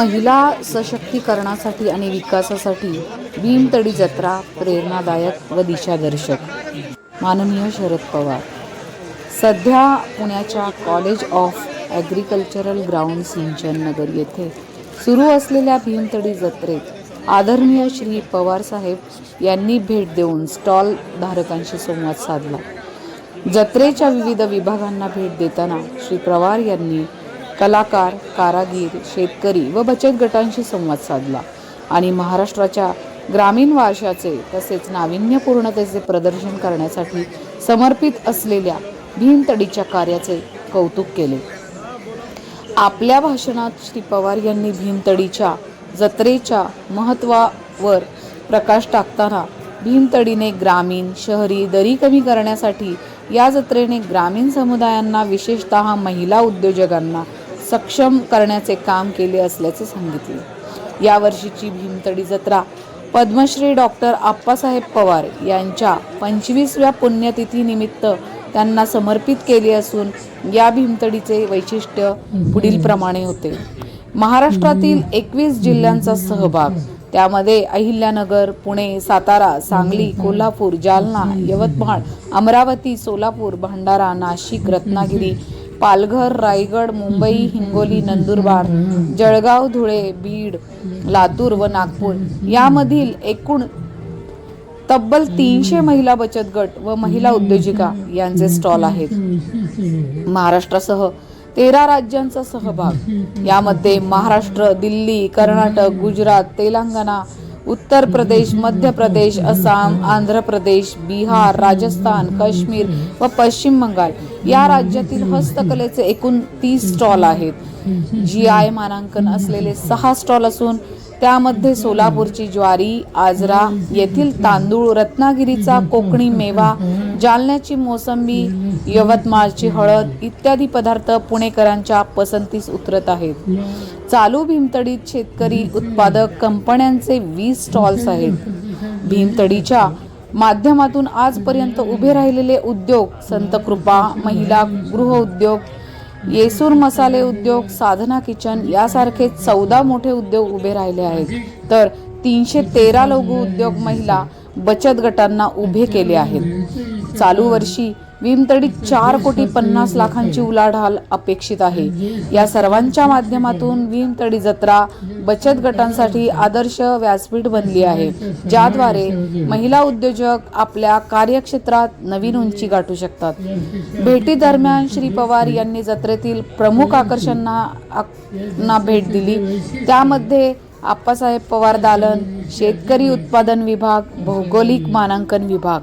महिला सशक्तीकरणासाठी आणि विकासासाठी भीमतडी जत्रा प्रेरणादायक व दिशादर्शक. माननीय शरद पवार. सध्या पुण्याच्या कॉलेज ऑफ ॲग्रिकल्चरल ग्राउंड सिंचन नगर येथे सुरू असलेल्या भीमतडी जत्रेत आदरणीय श्री पवारसाहेब यांनी भेट देऊन स्टॉल धारकांशी संवाद साधला. जत्रेच्या विविध विभागांना भेट देताना श्री पवार यांनी कलाकार कारागीर शेतकरी व बचत गटांशी संवाद साधला आणि महाराष्ट्राच्या ग्रामीण वारशाचे तसेच नाविन्यपूर्णतेचे प्रदर्शन करण्यासाठी समर्पित असलेल्या भीमतडीच्या कार्याचे कौतुक केले. आपल्या भाषणात श्री पवार यांनी भीमतडीच्या जत्रेच्या महत्त्वावर प्रकाश टाकताना भीमतडीने ग्रामीण शहरी दरी कमी करण्यासाठी या जत्रेने ग्रामीण समुदायांना विशेषतः महिला उद्योजकांना सक्षम करण्याचे काम केले असल्याचे सांगितले. यावर्षीची भीमतडी जत्रा पद्मश्री डॉक्टर आप्पासाहेब पवार यांच्या पंचवीसव्या पुण्यतिथीनिमित्त त्यांना समर्पित केली असून या भीमतडीचे वैशिष्ट्य पुढील प्रमाणे होते. महाराष्ट्रातील एकवीस जिल्ह्यांचा सहभाग त्यामध्ये अहिल्यानगर पुणे सातारा सांगली कोल्हापूर जालना यवतमाळ अमरावती सोलापूर भंडारा नाशिक रत्नागिरी पालघर रायगड मुंबई हिंगोली नंदुरबार जळगाव धुळे बीड लातूर व नागपूर यामधील एकूण तब्बल तीनशे महिला बचत गट व महिला उद्योजिका यांचे स्टॉल आहेत. महाराष्ट्रासह तेरा राज्यांचा सहभाग. यामध्ये महाराष्ट्र दिल्ली कर्नाटक गुजरात तेलंगणा उत्तर प्रदेश मध्य प्रदेश आसाम आंध्र प्रदेश बिहार राजस्थान काश्मीर व पश्चिम बंगाल या राज्यातील हस्तकलेचे एकूण तीस स्टॉल आहेत. जी आय मानांकन असलेले सहा स्टॉल असून त्यामध्ये सोलापूरची ज्वारी आजरा येथील तांदूळ रत्नागिरीचा कोकणी मेवा जालन्याची मोसंबी यवतमाळची हळद इत्यादी पदार्थ पुणेकरांच्या पसंतीस उतरत आहेत. चालू भीमतडीत शेतकरी उत्पादक कंपन्यांचे वीस स्टॉल्स आहेत. भीमतडीच्या माध्यमातून आजपर्यंत उभे राहिलेले उद्योग संतकृपा महिला गृह उद्योग येसूर मसाले उद्योग साधना किचन यासारखे चौदा मोठे उद्योग उभे राहिले आहेत. तर तीनशे तेरा लघु उद्योग महिला बचत गटांना उभे केले आहेत. चालू वर्षी भीमतडीत चार कोटी पन्नास लाखांची उलाढाल अपेक्षित आहे. या सर्वांच्या माध्यमातून भीमतडी जत्रा बचत गटांसाठी आदर्श व्यासपीठ बनली आहे ज्याद्वारे महिला उद्योजक आपल्या कार्यक्षेत्रात नवीन उंची गाठू शकतात. भेटी दरम्यान श्री पवार यांनी जत्रेतील प्रमुख आकर्षणांना भेट दिली. त्यामध्ये आप्पासाहेब पवार दालन शेतकरी उत्पादन विभाग भौगोलिक मानांकन विभाग.